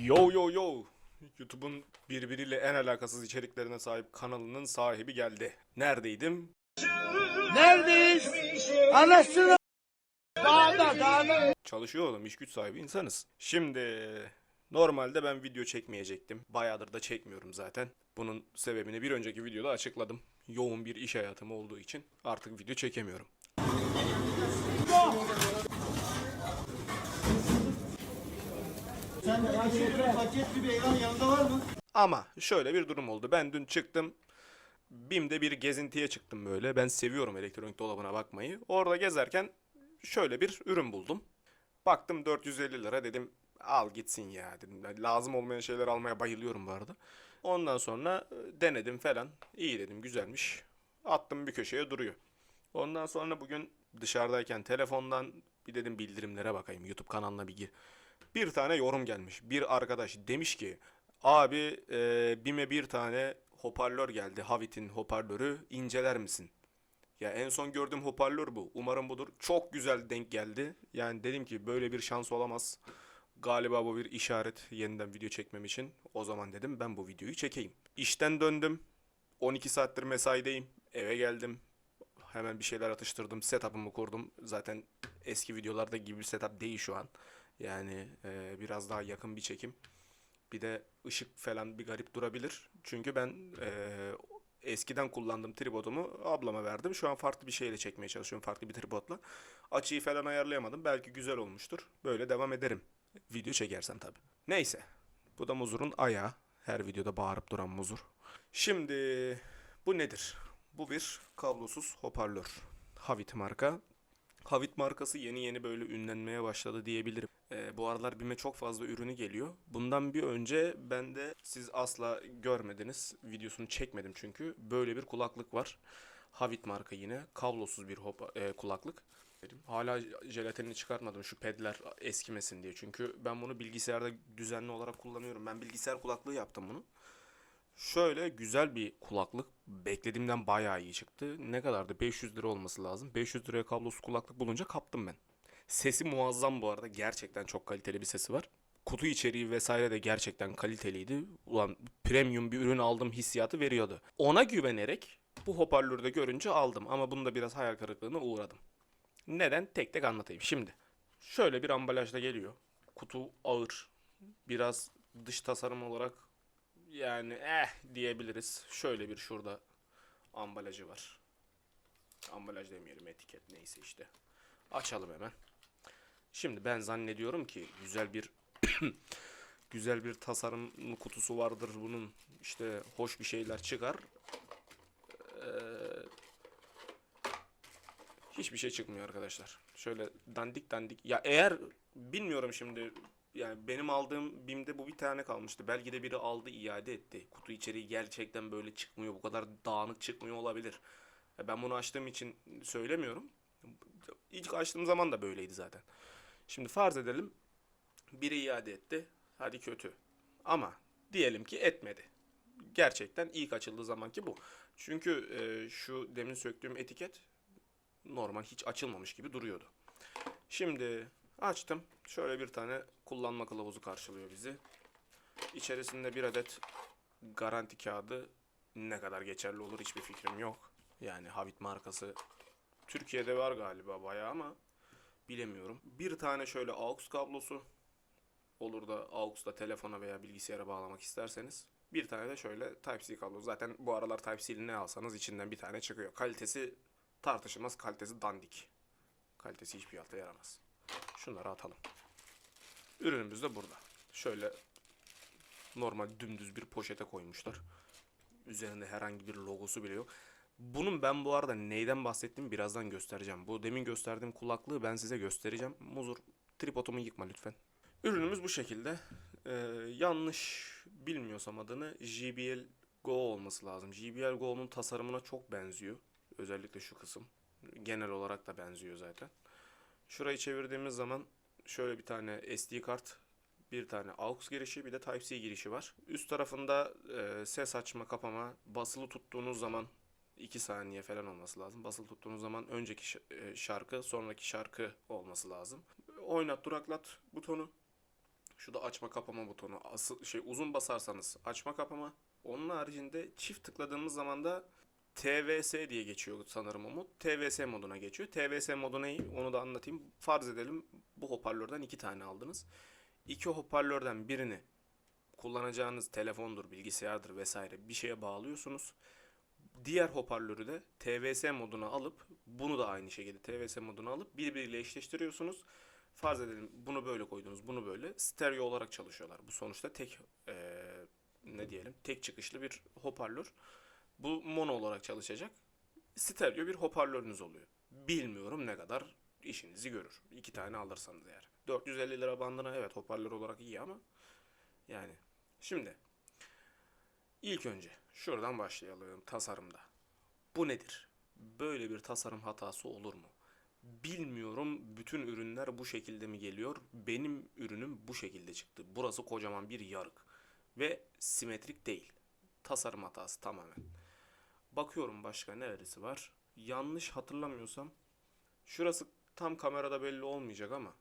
Yo yo yo. YouTube'un birbiriyle en alakasız içeriklerine sahip kanalının sahibi geldi. Neredeydim? Neredeyiz? Anasını dağda dağda. Çalışıyor oğlum, iş güç sahibi insanız. Şimdi normalde ben video çekmeyecektim. Bayağıdır da çekmiyorum zaten. Bunun sebebini bir önceki videoda açıkladım. Yoğun bir iş hayatım olduğu için artık video çekemiyorum. Sen paket, paketli bir eyvan yanında var mı? Ama şöyle bir durum oldu. Ben dün çıktım. BİM'de bir gezintiye çıktım böyle. Ben seviyorum elektronik dolabına bakmayı. Orada gezerken şöyle bir ürün buldum. Baktım 450 lira dedim al gitsin ya dedim. Lazım olmayan şeyler almaya bayılıyorum bu arada. Ondan sonra e, denedim falan. İyi dedim güzelmiş. Attım bir köşeye duruyor. Ondan sonra bugün dışarıdayken telefondan bir dedim bildirimlere bakayım. YouTube kanalına bir gir. Bir tane yorum gelmiş. Bir arkadaş demiş ki abi e, BİM'e bir tane hoparlör geldi. Havit'in hoparlörü inceler misin? Ya en son gördüğüm hoparlör bu. Umarım budur. Çok güzel denk geldi. Yani dedim ki böyle bir şans olamaz. Galiba bu bir işaret yeniden video çekmem için. O zaman dedim ben bu videoyu çekeyim. İşten döndüm. 12 saattir mesaideyim. Eve geldim. Hemen bir şeyler atıştırdım. Setup'ımı kurdum. Zaten eski videolarda gibi bir setup değil şu an. Yani e, biraz daha yakın bir çekim. Bir de ışık falan bir garip durabilir. Çünkü ben e, eskiden kullandığım tripodumu ablama verdim. Şu an farklı bir şeyle çekmeye çalışıyorum. Farklı bir tripodla. Açıyı falan ayarlayamadım. Belki güzel olmuştur. Böyle devam ederim. Video çekersem tabii. Neyse. Bu da Muzur'un ayağı. Her videoda bağırıp duran Muzur. Şimdi bu nedir? Bu bir kablosuz hoparlör. Havit marka. Havit markası yeni yeni böyle ünlenmeye başladı diyebilirim. Ee, bu aralar BİM'e çok fazla ürünü geliyor. Bundan bir önce ben de siz asla görmediniz. Videosunu çekmedim çünkü. Böyle bir kulaklık var. Havit marka yine. Kablosuz bir hopa- e, kulaklık. Hala jelatinini çıkartmadım şu pedler eskimesin diye. Çünkü ben bunu bilgisayarda düzenli olarak kullanıyorum. Ben bilgisayar kulaklığı yaptım bunu. Şöyle güzel bir kulaklık. Beklediğimden bayağı iyi çıktı. Ne kadardı? 500 lira olması lazım. 500 liraya kablosuz kulaklık bulunca kaptım ben. Sesi muazzam bu arada. Gerçekten çok kaliteli bir sesi var. Kutu içeriği vesaire de gerçekten kaliteliydi. Ulan premium bir ürün aldım hissiyatı veriyordu. Ona güvenerek bu hoparlörü de görünce aldım. Ama bunda biraz hayal kırıklığına uğradım. Neden? Tek tek anlatayım. Şimdi şöyle bir ambalajda geliyor. Kutu ağır. Biraz dış tasarım olarak yani eh diyebiliriz. Şöyle bir şurada ambalajı var. Ambalaj demeyelim etiket neyse işte. Açalım hemen. Şimdi ben zannediyorum ki güzel bir güzel bir tasarım kutusu vardır bunun. İşte hoş bir şeyler çıkar. Ee, hiçbir şey çıkmıyor arkadaşlar. Şöyle dandik dandik. Ya eğer bilmiyorum şimdi yani benim aldığım BİM'de bu bir tane kalmıştı. Belki de biri aldı iade etti. Kutu içeriği gerçekten böyle çıkmıyor. Bu kadar dağınık çıkmıyor olabilir. Ben bunu açtığım için söylemiyorum. İlk açtığım zaman da böyleydi zaten. Şimdi farz edelim biri iade etti. Hadi kötü. Ama diyelim ki etmedi. Gerçekten ilk açıldığı zamanki bu. Çünkü e, şu demin söktüğüm etiket normal hiç açılmamış gibi duruyordu. Şimdi açtım. Şöyle bir tane kullanma kılavuzu karşılıyor bizi. İçerisinde bir adet garanti kağıdı ne kadar geçerli olur hiçbir fikrim yok. Yani Havit markası Türkiye'de var galiba bayağı ama bilemiyorum. Bir tane şöyle AUX kablosu olur da AUX'la telefona veya bilgisayara bağlamak isterseniz. Bir tane de şöyle Type-C kablo. Zaten bu aralar Type-C'li ne alsanız içinden bir tane çıkıyor. Kalitesi tartışılmaz. Kalitesi dandik. Kalitesi hiçbir alta yaramaz. Şunları atalım. Ürünümüz de burada. Şöyle normal dümdüz bir poşete koymuşlar. Üzerinde herhangi bir logosu bile yok. Bunun ben bu arada neyden bahsettiğimi birazdan göstereceğim. Bu demin gösterdiğim kulaklığı ben size göstereceğim. Muzur tripodumu yıkma lütfen. Ürünümüz bu şekilde. Ee, yanlış bilmiyorsam adını JBL Go olması lazım. JBL Go'nun tasarımına çok benziyor. Özellikle şu kısım. Genel olarak da benziyor zaten. Şurayı çevirdiğimiz zaman şöyle bir tane SD kart, bir tane AUX girişi, bir de Type-C girişi var. Üst tarafında e, ses açma, kapama, basılı tuttuğunuz zaman 2 saniye falan olması lazım. Basılı tuttuğunuz zaman önceki e, şarkı, sonraki şarkı olması lazım. Oynat, duraklat butonu. Şu da açma kapama butonu. Asıl şey uzun basarsanız açma kapama. Onun haricinde çift tıkladığımız zaman da TVS diye geçiyor sanırım Umut. TVS moduna geçiyor. TVS modu ne? Onu da anlatayım. Farz edelim bu hoparlörden iki tane aldınız. İki hoparlörden birini kullanacağınız telefondur, bilgisayardır vesaire bir şeye bağlıyorsunuz. Diğer hoparlörü de TVS moduna alıp bunu da aynı şekilde TVS moduna alıp birbiriyle eşleştiriyorsunuz. Farz edelim bunu böyle koydunuz, bunu böyle. Stereo olarak çalışıyorlar. Bu sonuçta tek eee, ne diyelim tek çıkışlı bir hoparlör. Bu mono olarak çalışacak. Stereo bir hoparlörünüz oluyor. Bilmiyorum ne kadar işinizi görür. İki tane alırsanız eğer. 450 lira bandına evet hoparlör olarak iyi ama yani şimdi ilk önce şuradan başlayalım tasarımda. Bu nedir? Böyle bir tasarım hatası olur mu? Bilmiyorum bütün ürünler bu şekilde mi geliyor? Benim ürünüm bu şekilde çıktı. Burası kocaman bir yarık ve simetrik değil. Tasarım hatası tamamen. Bakıyorum başka neresi var? Yanlış hatırlamıyorsam şurası tam kamerada belli olmayacak ama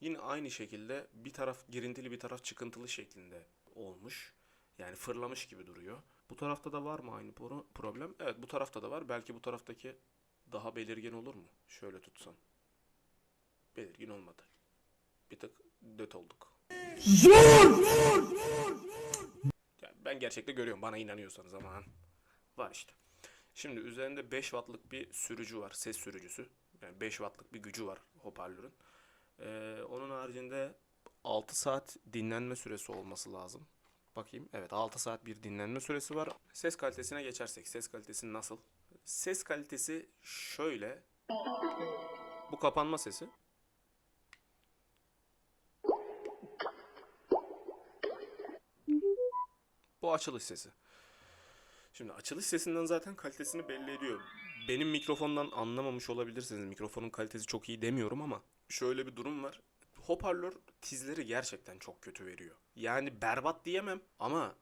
yine aynı şekilde bir taraf girintili bir taraf çıkıntılı şeklinde olmuş. Yani fırlamış gibi duruyor. Bu tarafta da var mı aynı pro- problem? Evet bu tarafta da var. Belki bu taraftaki daha belirgin olur mu? Şöyle tutsam. Belirgin olmadı. Bir tık döt olduk. Ya ben gerçekte görüyorum. Bana inanıyorsanız ama var işte. Şimdi üzerinde 5 wattlık bir sürücü var. Ses sürücüsü. Yani 5 wattlık bir gücü var hoparlörün. Ee, onun haricinde 6 saat dinlenme süresi olması lazım. Bakayım. Evet 6 saat bir dinlenme süresi var. Ses kalitesine geçersek. Ses kalitesi nasıl? Ses kalitesi şöyle. Bu kapanma sesi. Bu açılış sesi. Şimdi açılış sesinden zaten kalitesini belli ediyor. Benim mikrofondan anlamamış olabilirsiniz. Mikrofonun kalitesi çok iyi demiyorum ama şöyle bir durum var. Hoparlör tizleri gerçekten çok kötü veriyor. Yani berbat diyemem ama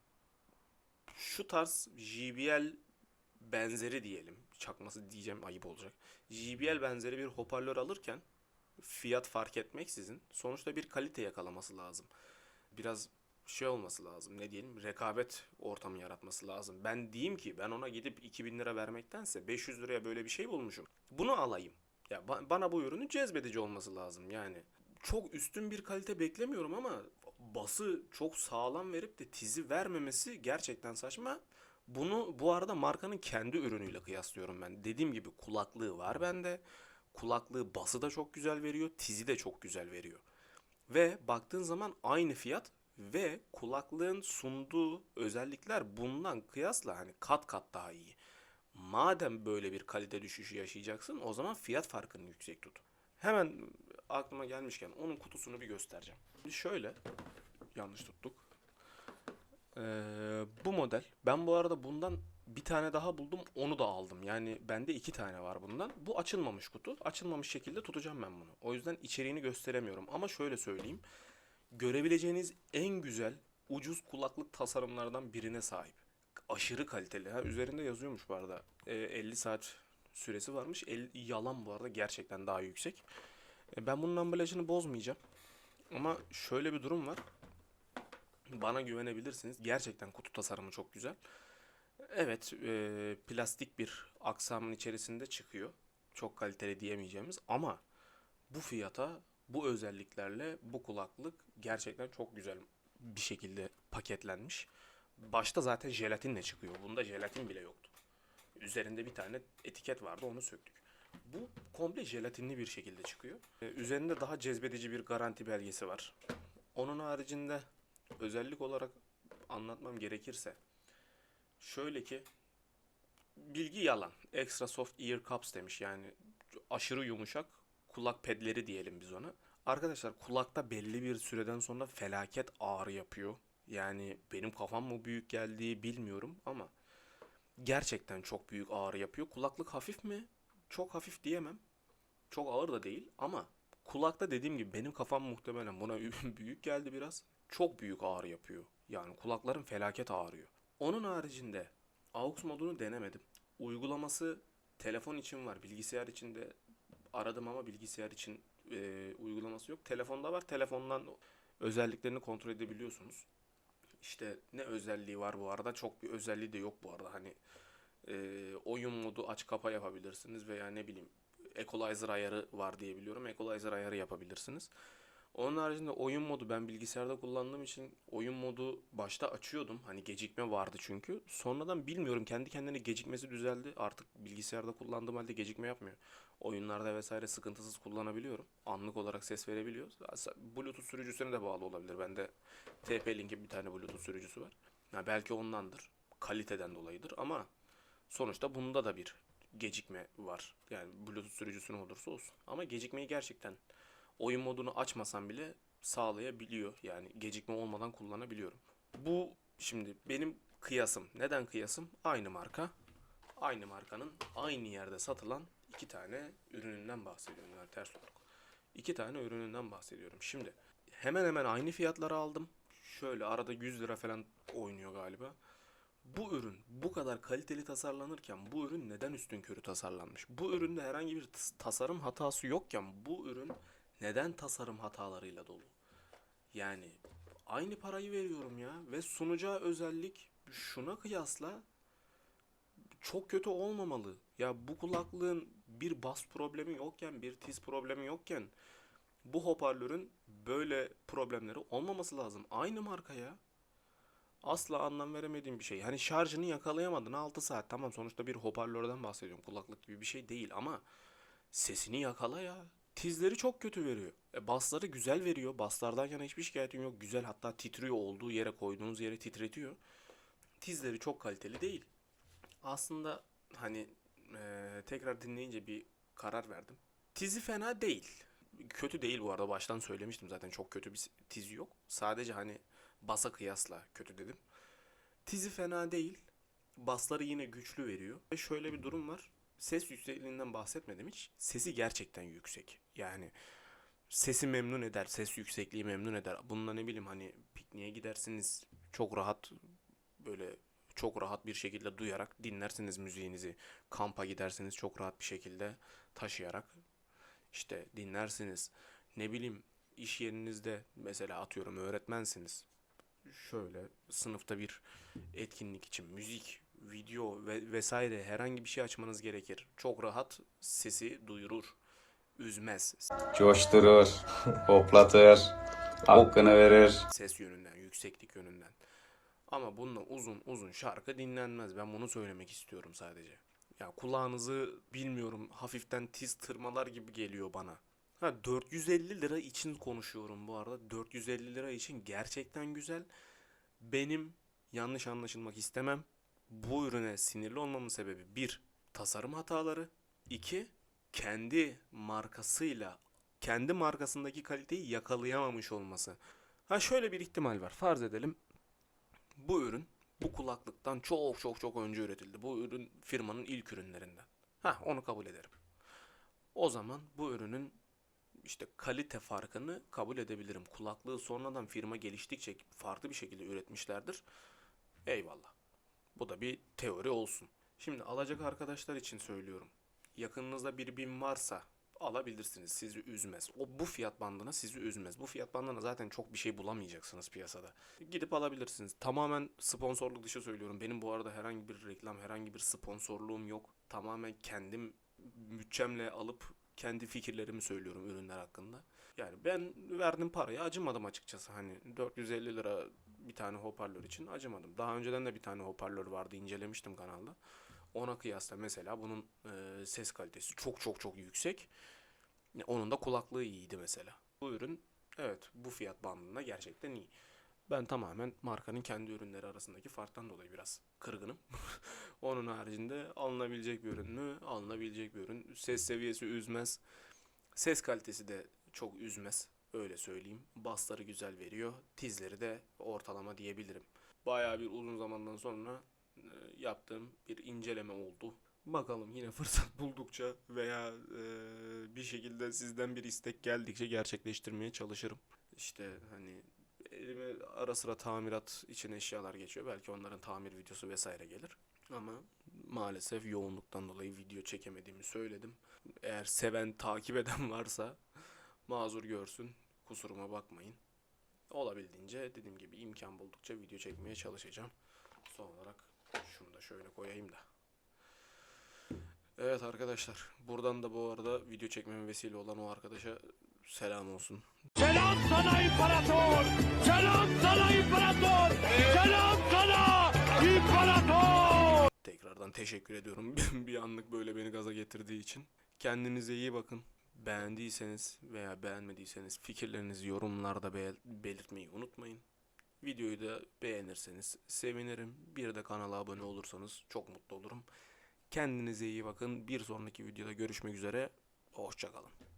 şu tarz JBL benzeri diyelim. Çakması diyeceğim ayıp olacak. JBL benzeri bir hoparlör alırken fiyat fark etmeksizin sonuçta bir kalite yakalaması lazım. Biraz şey olması lazım ne diyelim rekabet ortamı yaratması lazım. Ben diyeyim ki ben ona gidip 2000 lira vermektense 500 liraya böyle bir şey bulmuşum. Bunu alayım. Ya ba- bana bu ürünün cezbedici olması lazım yani. Çok üstün bir kalite beklemiyorum ama bası çok sağlam verip de tizi vermemesi gerçekten saçma. Bunu bu arada markanın kendi ürünüyle kıyaslıyorum ben. Dediğim gibi kulaklığı var bende. Kulaklığı bası da çok güzel veriyor, tizi de çok güzel veriyor. Ve baktığın zaman aynı fiyat ve kulaklığın sunduğu özellikler bundan kıyasla hani kat kat daha iyi. Madem böyle bir kalite düşüşü yaşayacaksın o zaman fiyat farkını yüksek tut. Hemen aklıma gelmişken onun kutusunu bir göstereceğim. Şöyle yanlış tuttuk. Ee, bu model. Ben bu arada bundan bir tane daha buldum. Onu da aldım. Yani bende iki tane var bundan. Bu açılmamış kutu. Açılmamış şekilde tutacağım ben bunu. O yüzden içeriğini gösteremiyorum. Ama şöyle söyleyeyim. Görebileceğiniz en güzel ucuz kulaklık tasarımlardan birine sahip. Aşırı kaliteli. Ha, üzerinde yazıyormuş bu arada. Ee, 50 saat süresi varmış. El, yalan bu arada gerçekten daha yüksek. Ee, ben bunun ambalajını bozmayacağım. Ama şöyle bir durum var. Bana güvenebilirsiniz. Gerçekten kutu tasarımı çok güzel. Evet, e, plastik bir aksamın içerisinde çıkıyor. Çok kaliteli diyemeyeceğimiz ama bu fiyata, bu özelliklerle bu kulaklık gerçekten çok güzel bir şekilde paketlenmiş. Başta zaten jelatinle çıkıyor. Bunda jelatin bile yoktu. Üzerinde bir tane etiket vardı, onu söktük. Bu komple jelatinli bir şekilde çıkıyor. E, üzerinde daha cezbedici bir garanti belgesi var. Onun haricinde özellik olarak anlatmam gerekirse şöyle ki bilgi yalan. Extra soft ear cups demiş yani aşırı yumuşak kulak pedleri diyelim biz ona. Arkadaşlar kulakta belli bir süreden sonra felaket ağrı yapıyor. Yani benim kafam mı büyük geldiği bilmiyorum ama gerçekten çok büyük ağrı yapıyor. Kulaklık hafif mi? Çok hafif diyemem. Çok ağır da değil ama kulakta dediğim gibi benim kafam muhtemelen buna büyük geldi biraz. Çok büyük ağrı yapıyor. Yani kulaklarım felaket ağrıyor. Onun haricinde AUX modunu denemedim. Uygulaması telefon için var. Bilgisayar için de aradım ama bilgisayar için e, uygulaması yok. Telefonda var. Telefondan özelliklerini kontrol edebiliyorsunuz. İşte ne özelliği var bu arada? Çok bir özelliği de yok bu arada. Hani e, oyun modu aç kapa yapabilirsiniz veya ne bileyim equalizer ayarı var diye biliyorum. Equalizer ayarı yapabilirsiniz. Onun haricinde oyun modu ben bilgisayarda kullandığım için oyun modu başta açıyordum. Hani gecikme vardı çünkü. Sonradan bilmiyorum kendi kendine gecikmesi düzeldi. Artık bilgisayarda kullandığım halde gecikme yapmıyor. Oyunlarda vesaire sıkıntısız kullanabiliyorum. Anlık olarak ses verebiliyor. Bluetooth sürücüsüne de bağlı olabilir. Bende TP-Link'in bir tane Bluetooth sürücüsü var. Ya belki ondandır. Kaliteden dolayıdır ama sonuçta bunda da bir gecikme var. Yani Bluetooth sürücüsü ne olursa olsun. Ama gecikmeyi gerçekten oyun modunu açmasam bile sağlayabiliyor. Yani gecikme olmadan kullanabiliyorum. Bu şimdi benim kıyasım. Neden kıyasım? Aynı marka. Aynı markanın aynı yerde satılan iki tane ürününden bahsediyorum. Yani ters olarak. İki tane ürününden bahsediyorum. Şimdi hemen hemen aynı fiyatlara aldım. Şöyle arada 100 lira falan oynuyor galiba. Bu ürün bu kadar kaliteli tasarlanırken bu ürün neden üstün körü tasarlanmış? Bu üründe herhangi bir tas- tasarım hatası yokken bu ürün neden tasarım hatalarıyla dolu? Yani aynı parayı veriyorum ya ve sunacağı özellik şuna kıyasla çok kötü olmamalı. Ya bu kulaklığın bir bas problemi yokken, bir tiz problemi yokken bu hoparlörün böyle problemleri olmaması lazım. Aynı marka ya. Asla anlam veremediğim bir şey. Hani şarjını yakalayamadın 6 saat. Tamam sonuçta bir hoparlörden bahsediyorum. Kulaklık gibi bir şey değil ama sesini yakala ya. Tizleri çok kötü veriyor. E, basları güzel veriyor. Baslardan yana hiçbir şikayetim yok. Güzel hatta titriyor olduğu yere koyduğunuz yere titretiyor. Tizleri çok kaliteli değil. Aslında hani e, tekrar dinleyince bir karar verdim. Tizi fena değil. Kötü değil bu arada baştan söylemiştim zaten çok kötü bir tizi yok. Sadece hani basa kıyasla kötü dedim. Tizi fena değil. Basları yine güçlü veriyor. Ve şöyle bir durum var. Ses yüksekliğinden bahsetmedim hiç. Sesi gerçekten yüksek. Yani sesi memnun eder. Ses yüksekliği memnun eder. Bununla ne bileyim hani pikniğe gidersiniz. Çok rahat böyle çok rahat bir şekilde duyarak dinlersiniz müziğinizi. Kampa gidersiniz çok rahat bir şekilde taşıyarak işte dinlersiniz. Ne bileyim iş yerinizde mesela atıyorum öğretmensiniz. Şöyle sınıfta bir etkinlik için müzik, video ve vesaire herhangi bir şey açmanız gerekir. Çok rahat sesi duyurur. Üzmez. coşturur, hoplatır, hakkını verir. Ses yönünden, yükseklik yönünden. Ama bununla uzun uzun şarkı dinlenmez. Ben bunu söylemek istiyorum sadece. Ya kulağınızı bilmiyorum hafiften tiz tırmalar gibi geliyor bana. Ha 450 lira için konuşuyorum bu arada. 450 lira için gerçekten güzel. Benim yanlış anlaşılmak istemem. Bu ürüne sinirli olmamın sebebi bir tasarım hataları. iki kendi markasıyla kendi markasındaki kaliteyi yakalayamamış olması. Ha şöyle bir ihtimal var. Farz edelim bu ürün bu kulaklıktan çok çok çok önce üretildi. Bu ürün firmanın ilk ürünlerinden. Ha onu kabul ederim. O zaman bu ürünün işte kalite farkını kabul edebilirim. Kulaklığı sonradan firma geliştikçe farklı bir şekilde üretmişlerdir. Eyvallah. Bu da bir teori olsun. Şimdi alacak arkadaşlar için söylüyorum. Yakınınızda bir bin varsa alabilirsiniz. Sizi üzmez. O bu fiyat bandına sizi üzmez. Bu fiyat bandına zaten çok bir şey bulamayacaksınız piyasada. Gidip alabilirsiniz. Tamamen sponsorluk dışı söylüyorum. Benim bu arada herhangi bir reklam, herhangi bir sponsorluğum yok. Tamamen kendim bütçemle alıp kendi fikirlerimi söylüyorum ürünler hakkında. Yani ben verdim parayı acımadım açıkçası. Hani 450 lira bir tane hoparlör için acımadım. Daha önceden de bir tane hoparlör vardı incelemiştim kanalda. Ona kıyasla mesela bunun e, ses kalitesi çok çok çok yüksek. Onun da kulaklığı iyiydi mesela. Bu ürün evet bu fiyat bandında gerçekten iyi. Ben tamamen markanın kendi ürünleri arasındaki farktan dolayı biraz kırgınım. Onun haricinde alınabilecek bir ürün mü? Alınabilecek bir ürün. Ses seviyesi üzmez. Ses kalitesi de çok üzmez. Öyle söyleyeyim. Bassları güzel veriyor. Tizleri de ortalama diyebilirim. Bayağı bir uzun zamandan sonra e, yaptığım bir inceleme oldu. Bakalım yine fırsat buldukça veya e, bir şekilde sizden bir istek geldikçe gerçekleştirmeye çalışırım. İşte hani elime ara sıra tamirat için eşyalar geçiyor. Belki onların tamir videosu vesaire gelir. Ama maalesef yoğunluktan dolayı video çekemediğimi söyledim. Eğer seven, takip eden varsa mazur görsün. Kusuruma bakmayın. olabildiğince dediğim gibi imkan buldukça video çekmeye çalışacağım. Son olarak şunu da şöyle koyayım da. Evet arkadaşlar buradan da bu arada video çekmeme vesile olan o arkadaşa selam olsun. Selam sana imparator! Selam sana imparator! Selam sana imparator! Tekrardan teşekkür ediyorum bir anlık böyle beni gaza getirdiği için. Kendinize iyi bakın. Beğendiyseniz veya beğenmediyseniz fikirlerinizi yorumlarda be- belirtmeyi unutmayın. Videoyu da beğenirseniz sevinirim. Bir de kanala abone olursanız çok mutlu olurum. Kendinize iyi bakın. Bir sonraki videoda görüşmek üzere. Hoşçakalın.